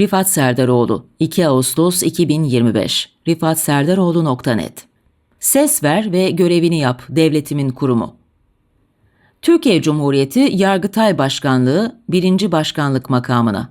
Rifat Serdaroğlu 2 Ağustos 2025 rifatserdaroğlu.net Ses ver ve görevini yap devletimin kurumu. Türkiye Cumhuriyeti Yargıtay Başkanlığı 1. Başkanlık makamına.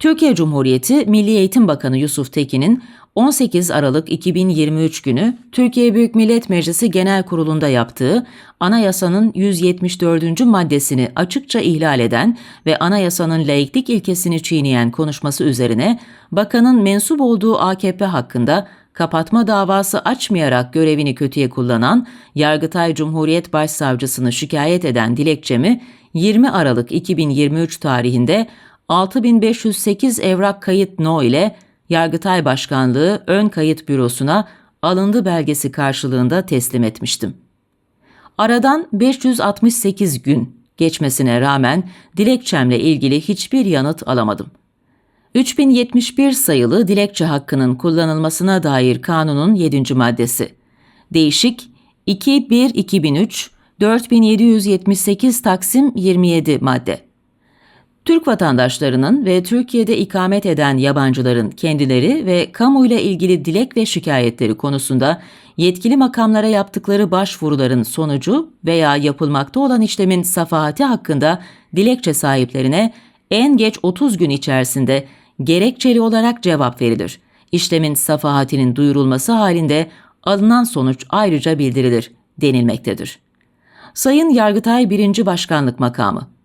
Türkiye Cumhuriyeti Milli Eğitim Bakanı Yusuf Tekin'in 18 Aralık 2023 günü Türkiye Büyük Millet Meclisi Genel Kurulu'nda yaptığı anayasanın 174. maddesini açıkça ihlal eden ve anayasanın laiklik ilkesini çiğneyen konuşması üzerine bakanın mensup olduğu AKP hakkında kapatma davası açmayarak görevini kötüye kullanan Yargıtay Cumhuriyet Başsavcısını şikayet eden dilekçemi 20 Aralık 2023 tarihinde 6508 evrak kayıt no ile Yargıtay Başkanlığı Ön Kayıt Bürosu'na alındı belgesi karşılığında teslim etmiştim. Aradan 568 gün geçmesine rağmen dilekçemle ilgili hiçbir yanıt alamadım. 3071 sayılı dilekçe hakkının kullanılmasına dair kanunun 7. maddesi. Değişik 2.1.2003 4778 Taksim 27 madde. Türk vatandaşlarının ve Türkiye'de ikamet eden yabancıların kendileri ve kamuyla ilgili dilek ve şikayetleri konusunda yetkili makamlara yaptıkları başvuruların sonucu veya yapılmakta olan işlemin safahati hakkında dilekçe sahiplerine en geç 30 gün içerisinde gerekçeli olarak cevap verilir. İşlemin safahatinin duyurulması halinde alınan sonuç ayrıca bildirilir denilmektedir. Sayın Yargıtay 1. Başkanlık Makamı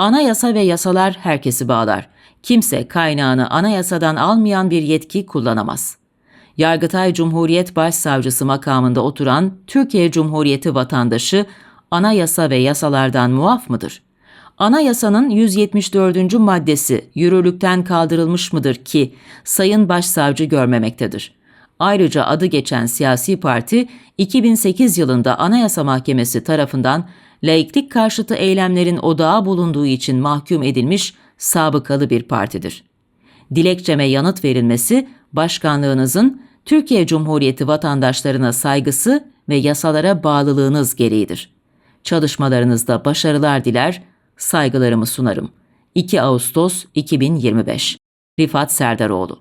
Anayasa ve yasalar herkesi bağlar. Kimse kaynağını anayasadan almayan bir yetki kullanamaz. Yargıtay Cumhuriyet Başsavcısı makamında oturan Türkiye Cumhuriyeti vatandaşı anayasa ve yasalardan muaf mıdır? Anayasanın 174. maddesi yürürlükten kaldırılmış mıdır ki Sayın Başsavcı görmemektedir. Ayrıca adı geçen siyasi parti 2008 yılında Anayasa Mahkemesi tarafından laiklik karşıtı eylemlerin odağı bulunduğu için mahkum edilmiş sabıkalı bir partidir. Dilekçeme yanıt verilmesi başkanlığınızın Türkiye Cumhuriyeti vatandaşlarına saygısı ve yasalara bağlılığınız gereğidir. Çalışmalarınızda başarılar diler, saygılarımı sunarım. 2 Ağustos 2025 Rifat Serdaroğlu